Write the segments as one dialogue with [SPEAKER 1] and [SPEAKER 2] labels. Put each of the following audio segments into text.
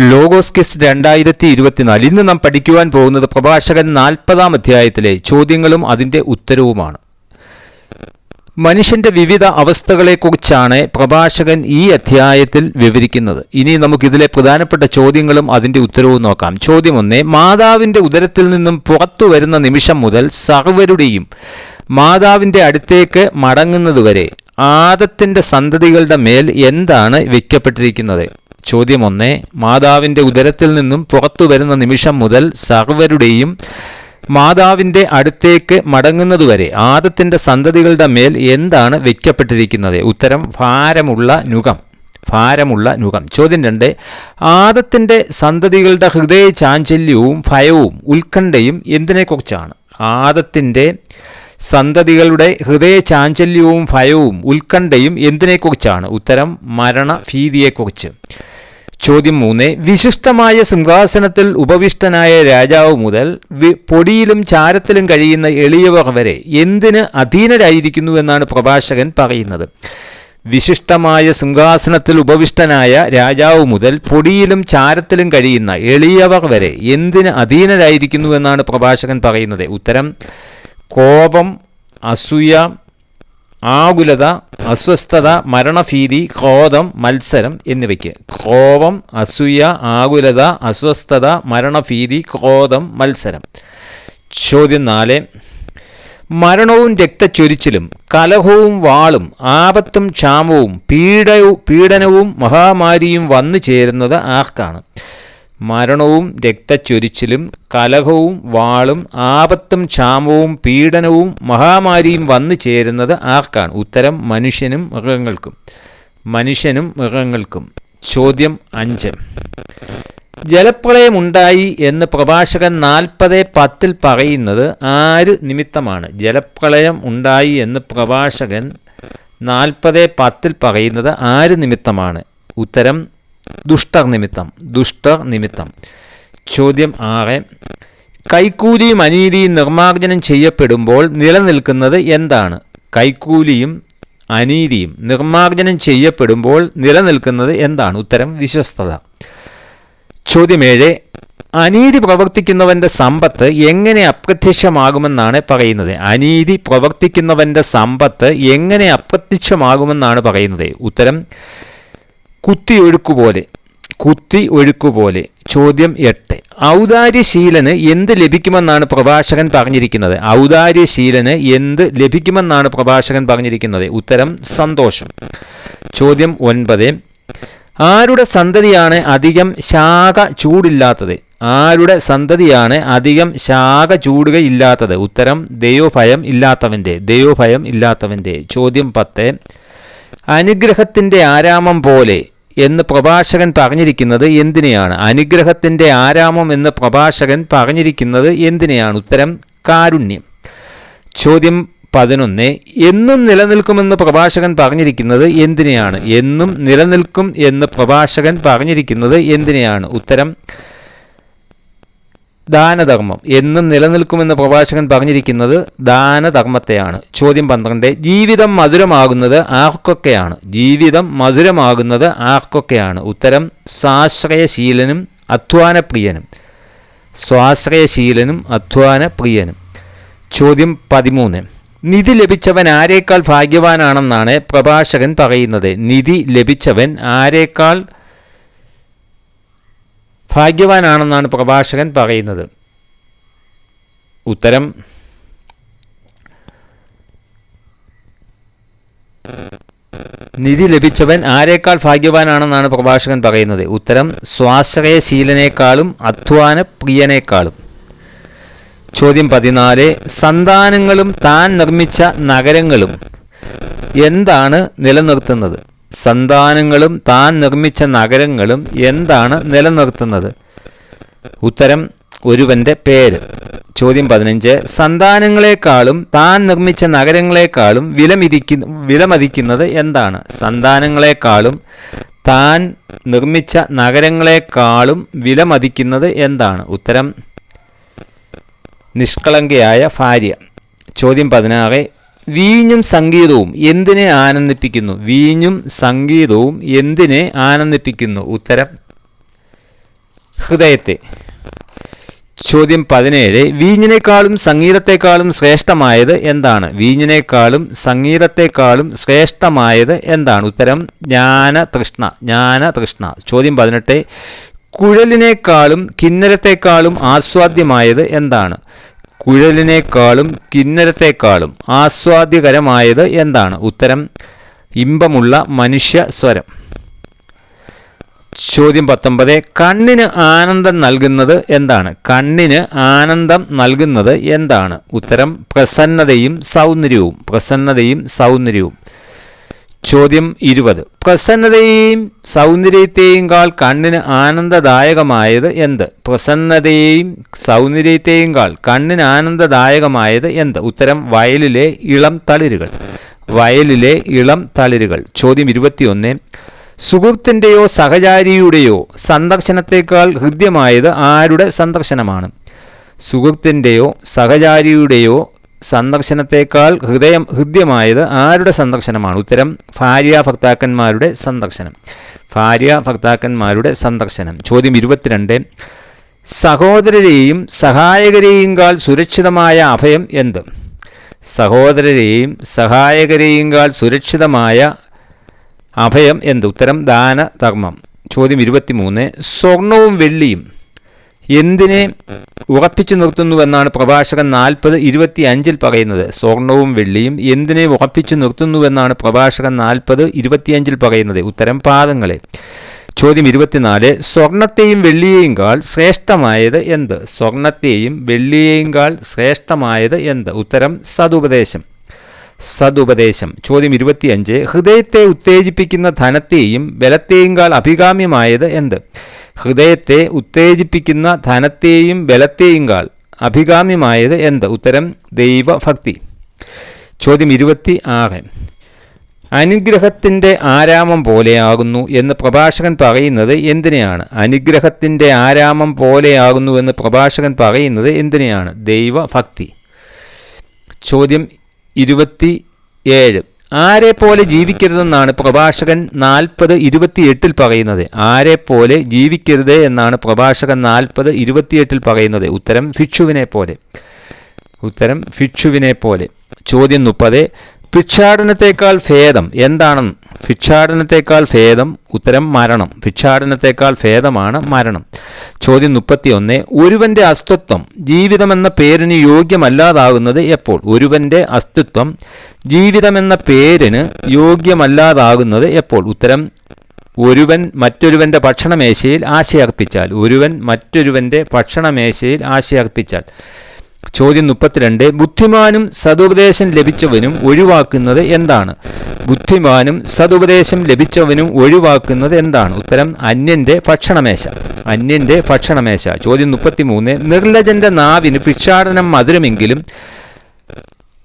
[SPEAKER 1] Logos kiss രണ്ടായിരത്തി ഇരുപത്തിനാല് ഇന്ന് നാം പഠിക്കുവാൻ പോകുന്നത് പ്രഭാഷകൻ നാൽപ്പതാം അധ്യായത്തിലെ ചോദ്യങ്ങളും അതിന്റെ ഉത്തരവുമാണ്. മനുഷ്യന്റെ വിവിധ അവസ്ഥകളെക്കുറിച്ചാണ് പ്രഭാഷകൻ ഈ അധ്യായത്തിൽ വിവരിക്കുന്നത്. ഇനി നമുക്കിതിലെ പ്രധാനപ്പെട്ട ചോദ്യങ്ങളും അതിന്റെ ഉത്തരവും നോക്കാം. ചോദ്യം ഒന്ന് മാതാവിന്റെ ഉദരത്തിൽ നിന്നും പുറത്തു വരുന്ന നിമിഷം മുതൽ സർവരുടെയും മാതാവിന്റെ അടുത്തേക്ക് മടങ്ങുന്നതുവരെ ആദത്തിന്റെ സന്തതികളുടെ മേൽ എന്താണ് വയ്ക്കപ്പെട്ടിരിക്കുന്നത് ചോദ്യം ഒന്ന് മാതാവിന്റെ ഉദരത്തിൽ നിന്നും പുറത്തു വരുന്ന നിമിഷം മുതൽ സർവരുടെയും മാതാവിന്റെ അടുത്തേക്ക് മടങ്ങുന്നതുവരെ ആദത്തിന്റെ സന്തതികളുടെ മേൽ എന്താണ് വയ്ക്കപ്പെട്ടിരിക്കുന്നത് ഉത്തരം ഭാരമുള്ള നുകം ഭാരമുള്ള നുകം ചോദ്യം രണ്ട് ആദത്തിന്റെ സന്തതികളുടെ ഹൃദയ ചാഞ്ചല്യവും ഭയവും ഉത്കണ്ഠയും എന്തിനെക്കുറിച്ചാണ്? ആദത്തിന്റെ സന്തതികളുടെ ഹൃദയ ചാഞ്ചല്യവും ഭയവും ഉത്കണ്ഠയും എന്തിനെക്കുറിച്ചാണ്? ഉത്തരം മരണഭീതിയെക്കുറിച്ച്. ചോദ്യം മൂന്ന്. വിശിഷ്ടമായ സിംഹാസനത്തിൽ ഉപവിഷ്ടനായ രാജാവ് മുതൽ പൊടിയിലും ചാരത്തിലും കഴിയുന്ന എളിയവർ വരെ എന്തിന് അധീനരായിരിക്കുന്നു എന്നാണ് പ്രഭാഷകൻ പറയുന്നത്. വിശിഷ്ടമായ സിംഹാസനത്തിൽ ഉപവിഷ്ടനായ രാജാവ് മുതൽ പൊടിയിലും ചാരത്തിലും കഴിയുന്ന എളിയവർ വരെ എന്തിന് അധീനരായിരിക്കുന്നു എന്നാണ് പ്രഭാഷകൻ പറയുന്നത്. ഉത്തരം കോപം അസൂയ ആകുലത അസ്വസ്ഥത മരണഭീതി ക്രോധം മത്സരം എന്നിവയ്ക്ക്. കോപം അസൂയ ആകുലത അസ്വസ്ഥത മരണഭീതി ക്രോധം മത്സരം. ചോദ്യം നാല്. മരണവും രക്തച്ചൊരിച്ചിലും കലഹവും വാളും ആപത്തും ക്ഷാമവും പീഡ പീഡനവും മഹാമാരിയും വന്നു ചേരുന്നത് ആർക്കാണ്? മരണവും രക്തച്ചൊരിച്ചിലും കലഹവും വാളും ആപത്തും ക്ഷാമവും പീഡനവും മഹാമാരിയും വന്നു ചേരുന്നത് ആർക്കാണ്? ഉത്തരം മനുഷ്യനും മൃഗങ്ങൾക്കും. മനുഷ്യനും മൃഗങ്ങൾക്കും. ചോദ്യം അഞ്ച്. ജലപ്രളയമുണ്ടായി എന്ന് പ്രഭാഷകൻ നാൽപ്പത് പത്തിൽ പറയുന്നത് ആര് നിമിത്തമാണ്? ജലപ്രളയം ഉണ്ടായി എന്ന് പ്രഭാഷകൻ നാൽപ്പത് പത്തിൽ പറയുന്നത് ആര് നിമിത്തമാണ്? ഉത്തരം ദുഷ്ടർ നിമിത്തം ദുഷ്ടർ നിമിത്തം. ചോദ്യം ആറ്. കൈക്കൂലിയും അനീതിയും നിർമ്മാർജനം ചെയ്യപ്പെടുമ്പോൾ നിലനിൽക്കുന്നത് എന്താണ്? കൈക്കൂലിയും അനീതിയും നിർമ്മാർജനം ചെയ്യപ്പെടുമ്പോൾ നിലനിൽക്കുന്നത് എന്താണ്? ഉത്തരം വിശ്വസ്തത. ചോദ്യം ഏഴ് അനീതി പ്രവർത്തിക്കുന്നവന്റെ സമ്പത്ത് എങ്ങനെ അപ്രത്യക്ഷമാകുമെന്നാണ് പറയുന്നത്? അനീതി പ്രവർത്തിക്കുന്നവന്റെ സമ്പത്ത് എങ്ങനെ അപ്രത്യക്ഷമാകുമെന്നാണ് പറയുന്നത്? ഉത്തരം കുത്തി ഒഴുക്കുപോലെ കുത്തി ഒഴുക്കുപോലെ. ചോദ്യം എട്ട്. ഔദാര്യശീലന് എന്ത് ലഭിക്കുമെന്നാണ് പ്രഭാഷകൻ പറഞ്ഞിരിക്കുന്നത്? ഔദാര്യശീലന് എന്ത് ലഭിക്കുമെന്നാണ് പ്രഭാഷകൻ പറഞ്ഞിരിക്കുന്നത്? ഉത്തരം സന്തോഷം. ചോദ്യം ഒൻപത്. ആരുടെ സന്തതിയാണ് അധികം ശാഖ ചൂടില്ലാത്തത്? ആരുടെ സന്തതിയാണ് അധികം ശാഖ ചൂടുകയില്ലാത്തത്? ഉത്തരം ദൈവഭയം ഇല്ലാത്തവന്റെ ദൈവഭയം ഇല്ലാത്തവന്റെ ചോദ്യം പത്ത്. അനുഗ്രഹത്തിന്റെ ആരാമം പോലെ എന്ന് പ്രഭാഷകൻ പറഞ്ഞിരിക്കുന്നത് എന്തിനെയാണ്? അനുഗ്രഹത്തിന്റെ ആരാമം എന്ന് പ്രഭാഷകൻ പറഞ്ഞിരിക്കുന്നത് എന്തിനെയാണ്? ഉത്തരം കാരുണ്യം. ചോദ്യം പതിനൊന്ന് എന്നും നിലനിൽക്കുമെന്ന് പ്രഭാഷകൻ പറഞ്ഞിരിക്കുന്നത് എന്തിനെയാണ്? എന്നും നിലനിൽക്കും എന്ന് പ്രഭാഷകൻ പറഞ്ഞിരിക്കുന്നത് എന്തിനെയാണ്? ഉത്തരം ദാനധർമ്മം എന്നും നിലനിൽക്കുമെന്ന് പ്രഭാഷകൻ പറഞ്ഞിരിക്കുന്നത് ദാനധർമ്മത്തെയാണ്. ചോദ്യം പന്ത്രണ്ട് ജീവിതം മധുരമാകുന്നത് ആർക്കൊക്കെയാണ്? ജീവിതം മധുരമാകുന്നത് ആർക്കൊക്കെയാണ്? ഉത്തരം സ്വാശ്രയശീലനും അധ്വാനപ്രിയനും. സ്വാശ്രയശീലനും അധ്വാനപ്രിയനും. ചോദ്യം പതിമൂന്ന് നിധി ലഭിച്ചവൻ ആരേക്കാൾ ഭാഗ്യവാനാണെന്നാണ് പ്രഭാഷകൻ പറയുന്നത്. നിധി ലഭിച്ചവൻ ആരേക്കാൾ ഭാഗ്യവാനാണെന്നാണ് പ്രഭാഷകൻ പറയുന്നത്. ഉത്തരം നിധി ലഭിച്ചവൻ ആരേക്കാൾ ഭാഗ്യവാനാണെന്നാണ് പ്രഭാഷകൻ പറയുന്നത്. ഉത്തരം സ്വാശ്രയശീലനേക്കാളും അധ്വാന പ്രിയനേക്കാളും ചോദ്യം പതിനാല് സന്താനങ്ങളും താൻ നിർമ്മിച്ച നഗരങ്ങളും എന്താണ് നിലനിർത്തുന്നത്? സന്താനങ്ങളും താൻ നിർമ്മിച്ച നഗരങ്ങളും എന്താണ് നിലനിർത്തുന്നത്? ഉത്തരം ഒരുവന്റെ പേര്. ചോദ്യം പതിനഞ്ച്. സന്താനങ്ങളെക്കാളും താൻ നിർമ്മിച്ച നഗരങ്ങളെക്കാളും വിലമതിക്കുന്ന വിലമതിക്കുന്നത് എന്താണ്? സന്താനങ്ങളെക്കാളും താൻ നിർമ്മിച്ച നഗരങ്ങളെക്കാളും വിലമതിക്കുന്നത് എന്താണ്? ഉത്തരം നിഷ്കളങ്കയായ ഭാര്യ. ചോദ്യം പതിനാറ്. വീഞ്ഞും സംഗീതവും എന്തിനെ ആനന്ദിപ്പിക്കുന്നു? വീഞ്ഞും സംഗീതവും എന്തിനെ ആനന്ദിപ്പിക്കുന്നു? ഉത്തരം. ഹൃദയത്തെ. ചോദ്യം പതിനേഴ്. വീഞ്ഞിനേക്കാളും സംഗീതത്തെക്കാളും ശ്രേഷ്ഠമായത് എന്താണ്? വീഞ്ഞിനേക്കാളും സംഗീതത്തെക്കാളും ശ്രേഷ്ഠമായത് എന്താണ്? ഉത്തരം ജ്ഞാന തൃഷ്ണ ജ്ഞാന തൃഷ്ണ ചോദ്യം പതിനെട്ട്. കുഴലിനേക്കാളും കിന്നരത്തെക്കാളും ആസ്വാദ്യമായത് എന്താണ്? കുഴലിനേക്കാളും കിന്നരത്തെക്കാളും ആസ്വാദ്യകരമായത് എന്താണ്? ഉത്തരം ഇമ്പമുള്ള മനുഷ്യ സ്വരം. ചോദ്യം പത്തൊമ്പത് കണ്ണിന് ആനന്ദം നൽകുന്നത് എന്താണ്? കണ്ണിന് ആനന്ദം നൽകുന്നത് എന്താണ്? ഉത്തരം പ്രസന്നതയും സൗന്ദര്യവും. പ്രസന്നതയും സൗന്ദര്യവും. ചോദ്യം ഇരുപത്. പ്രസന്നതയെയും സൗന്ദര്യത്തെയും കാൾ കണ്ണിന് ആനന്ദദായകമായത് എന്ത്? പ്രസന്നതയെയും സൗന്ദര്യത്തെയും കാൾ കണ്ണിന് ആനന്ദദായകമായത് എന്ത്? ഉത്തരം വയലിലെ ഇളം തളിരുകൾ. വയലിലെ ഇളം തളിരുകൾ. ചോദ്യം ഇരുപത്തിയൊന്ന്. സുഹൃത്തിന്റെയോ സഹചാരിയുടെയോ സന്ദർശനത്തേക്കാൾ ഹൃദ്യമായത് ആരുടെ സന്ദർശനമാണ്? സുഹൃത്തിന്റെയോ സഹചാരിയുടെയോ സന്ദർശനത്തേക്കാൾ ഹൃദയം ഹൃദ്യമായത് ആരുടെ സന്ദർശനമാണ്? ഉത്തരം ഭാര്യ ഭർത്താക്കന്മാരുടെ സന്ദർശനം. ഭാര്യ ഭർത്താക്കന്മാരുടെ സന്ദർശനം. ചോദ്യം ഇരുപത്തിരണ്ട്. സഹോദരരെയും സഹായകരെയും കാൾ സുരക്ഷിതമായ അഭയം എന്ത്? സഹോദരരെയും സഹായകരെയും കാൾ സുരക്ഷിതമായ അഭയം എന്ത്? ഉത്തരം ദാനധർമ്മം. ചോദ്യം ഇരുപത്തിമൂന്ന്. സ്വർണവും വെള്ളിയും എന്തിനെ ഉറപ്പിച്ചു നിർത്തുന്നുവെന്നാണ് പ്രഭാഷകൻ നാൽപ്പത് ഇരുപത്തി അഞ്ചിൽ പറയുന്നത്. സ്വർണവും വെള്ളിയും എന്തിനെ ഉറപ്പിച്ചു നിർത്തുന്നുവെന്നാണ് പ്രഭാഷകൻ നാൽപ്പത് ഇരുപത്തിയഞ്ചിൽ പറയുന്നത്. ഉത്തരം പാദങ്ങളെ. ചോദ്യം ഇരുപത്തിനാല്. സ്വർണത്തെയും വെള്ളിയെയും കാൾ ശ്രേഷ്ഠമായത് എന്ത്? സ്വർണത്തെയും വെള്ളിയെയും കാൾ ശ്രേഷ്ഠമായത് എന്ത്? ഉത്തരം സതുപദേശം. സതുപദേശം. ചോദ്യം ഇരുപത്തിയഞ്ച്. ഹൃദയത്തെ ഉത്തേജിപ്പിക്കുന്ന ധനത്തെയും ബലത്തെയും കാൾ അഭികാമ്യമായത് എന്ത്? ഹൃദയത്തെ ഉത്തേജിപ്പിക്കുന്ന ധനത്തെയും ബലത്തെയും കാൾ അഭികാമ്യമായത് എന്ത്? ഉത്തരം ദൈവഭക്തി. ചോദ്യം ഇരുപത്തി ആറ് അനുഗ്രഹത്തിന്റെ ആരാമം പോലെയാകുന്നു എന്ന് പ്രഭാഷകൻ പറയുന്നത് എന്തിനെയാണ്? അനുഗ്രഹത്തിന്റെ ആരാമം പോലെയാകുന്നു എന്ന് പ്രഭാഷകൻ പറയുന്നത് എന്തിനെയാണ്? ദൈവഭക്തി. ചോദ്യം ഇരുപത്തി ഏഴ് ആരെ പോലെ ജീവിക്കരുതെന്നാണ് പ്രഭാഷകൻ നാൽപ്പത് ഇരുപത്തിയെട്ടിൽ പറയുന്നത്. ആരെ പോലെ ജീവിക്കരുത് എന്നാണ് പ്രഭാഷകൻ നാൽപ്പത് ഇരുപത്തിയെട്ടിൽ പറയുന്നത്. ഉത്തരം ഭിക്ഷുവിനെ പോലെ. ഉത്തരം ഭിക്ഷുവിനെ പോലെ. ചോദ്യം മുപ്പത്. ഭിക്ഷാടനത്തേക്കാൾ ഭേദം എന്താണെന്ന്. ഭിക്ഷാടനത്തേക്കാൾ ഭേദം ഉത്തരം മരണം. ഭിക്ഷാടനത്തേക്കാൾ ഭേദമാണ് മരണം. ചോദ്യം മുപ്പത്തിയൊന്ന്. ഒരുവന്റെ അസ്തിത്വം ജീവിതമെന്ന പേരിന് യോഗ്യമല്ലാതാകുന്നത് എപ്പോൾ? ഒരുവന്റെ അസ്തിത്വം ജീവിതമെന്ന പേരിന് യോഗ്യമല്ലാതാകുന്നത് എപ്പോൾ? ഉത്തരം ഒരുവൻ മറ്റൊരുവന്റെ ഭക്ഷണമേശയിൽ ആശയർപ്പിച്ചാൽ. ഒരുവൻ മറ്റൊരുവന്റെ ഭക്ഷണമേശയിൽ ആശയർപ്പിച്ചാൽ. ചോദ്യം മുപ്പത്തിരണ്ട്. ബുദ്ധിമാനും സതുപദേശം ലഭിച്ചവനും ഒഴിവാക്കുന്നത് എന്താണ്? ബുദ്ധിമാനും സതുപദേശം ലഭിച്ചവനും ഒഴിവാക്കുന്നത് എന്താണ്? ഉത്തരം അന്യന്റെ ഭക്ഷണമേശ. അന്യന്റെ ഭക്ഷണമേശ. ചോദ്യം മുപ്പത്തിമൂന്ന്. നിർലജന്റെ നാവിന് ഭിക്ഷാടനം മധുരമെങ്കിലും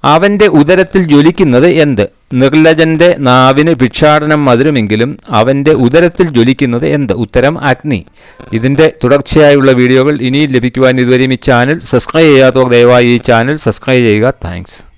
[SPEAKER 1] അവന്റെ ഉദരത്തിൽ ജ്വലിക്കുന്നത് എന്ത്? നിർലജന്റെ നാവിന് ഭിക്ഷാടനം മധുരമെങ്കിലും അവന്റെ ഉദരത്തിൽ ജ്വലിക്കുന്നത് എന്ത്? ഉത്തരം അഗ്നി. ഇതിന്റെ തുടർച്ചയായുള്ള വീഡിയോകൾ ഇനിയും ലഭിക്കുവാൻ ഇതുവരെയും ഈ ചാനൽ സബ്സ്ക്രൈബ് ചെയ്യാത്തവർ ദയവായി ഈ ചാനൽ സബ്സ്ക്രൈബ് ചെയ്യുക. താങ്ക്സ്.